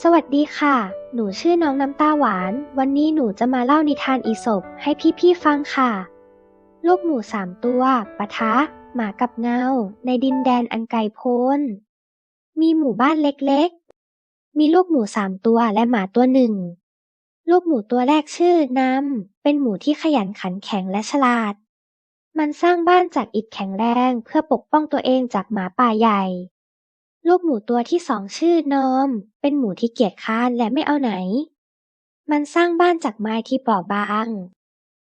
สวัสดีค่ะ หนูชื่อน้องน้ำตาหวาน วันนี้หนูจะมาเล่านิทานอีสปให้พี่ๆฟังค่ะ ลูกหมูสามตัวปะทะ หมากับเงา ในดินแดนอันไกลโพ้น มีหมู่บ้านเล็กๆ มีลูกหมูสามตัวและหมาตัวหนึ่ง ลูกหมูตัวแรกชื่อน้ำ เป็นหมูที่ขยันขันแข็งและฉลาด มันสร้างบ้านจากอิฐแข็งแรงเพื่อปกป้องตัวเองจากหมาป่าใหญ่ ลูกหมูตัวที่สองชื่อนอม เป็นหมูที่เกียจค้านและไม่เอาไหน มันสร้างบ้านจากไม้ที่เปราะบาง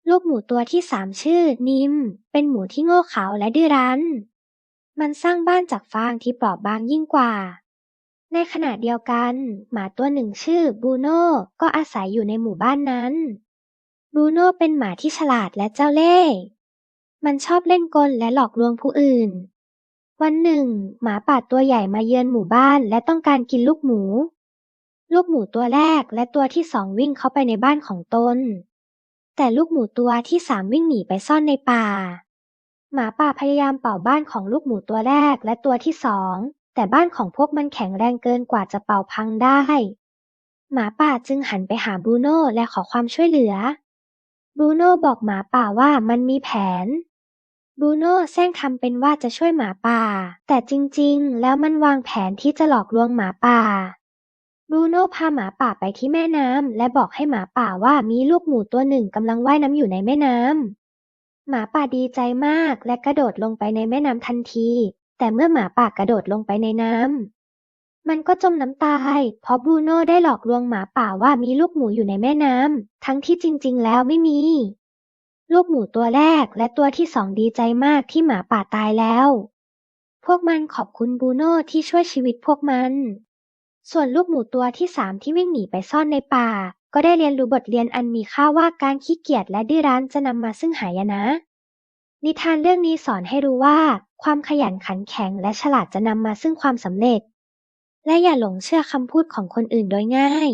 ลูกหมูตัวที่สามชื่อนิม เป็นหมูที่โง่เขลาและดื้อรั้น มันสร้างบ้านจากฟางที่เปราะบางยิ่งกว่า ในขณะเดียวกัน หมาตัวหนึ่งชื่อบูโน่ก็อาศัยอยู่ในหมู่บ้านนั้น บูโน่เป็นหมาที่ฉลาดและเจ้าเล่ห์ มันชอบเล่นกลและหลอกลวงผู้อื่น วันหนึ่ง หมาป่าตัวใหญ่มาเยือนหมู่บ้านและต้องการกินลูกหมู ลูกหมูตัวแรกและตัวที่สองวิ่งเข้าไปในบ้านของตน แต่ลูกหมูตัวที่สามวิ่งหนีไปซ่อนในป่า หมาป่าพยายามเป่าบ้านของลูกหมูตัวแรกและตัวที่สอง แต่บ้านของพวกมันแข็งแรงเกินกว่าจะเป่าพังได้ หมาป่าจึงหันไปหาบรูโน่และขอความช่วยเหลือ บรูโน่บอกหมาป่าว่ามันมีแผน บรูโน่แซงทำเป็นว่าจะช่วยหมาป่า แต่จริงๆ แล้วมันวางแผนที่จะหลอกลวงหมาป่าบรูโน่พาหมาป่าไปที่แม่น้ำและบอกให้หมาป่าว่ามีลูกหมูตัวหนึ่งกำลังว่ายน้ำอยู่ในแม่น้ำหมาป่าดีใจมากและกระโดดลงไปในแม่น้ำทันที แต่เมื่อหมาป่ากระโดดลงไปในน้ำมันก็จมน้ำตายเพราะบรูโน่ได้หลอกลวงหมาป่าว่ามีลูกหมูอยู่ในแม่น้ำทั้งที่จริง ๆ แล้วไม่มี ลูกหมูตัวแรกและตัวที่สองดีใจมากที่หมาป่าตายแล้ว พวกมันขอบคุณบูโน่ที่ช่วยชีวิตพวกมัน ส่วนลูกหมูตัวที่สามที่วิ่งหนีไปซ่อนในป่า ก็ได้เรียนรู้บทเรียนอันมีค่าว่าการขี้เกียจและดื้อรั้นจะนำมาซึ่งหายนะ นิทานเรื่องนี้สอนให้รู้ว่า ความขยันขันแข็งและฉลาดจะนำมาซึ่งความสำเร็จ และอย่าหลงเชื่อคำพูดของคนอื่นโดยง่าย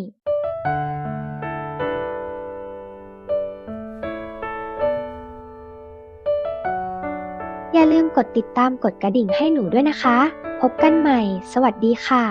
อย่าลืมกดติดตามกดกระดิ่งให้หนูด้วยนะคะ พบกันใหม่ สวัสดีค่ะ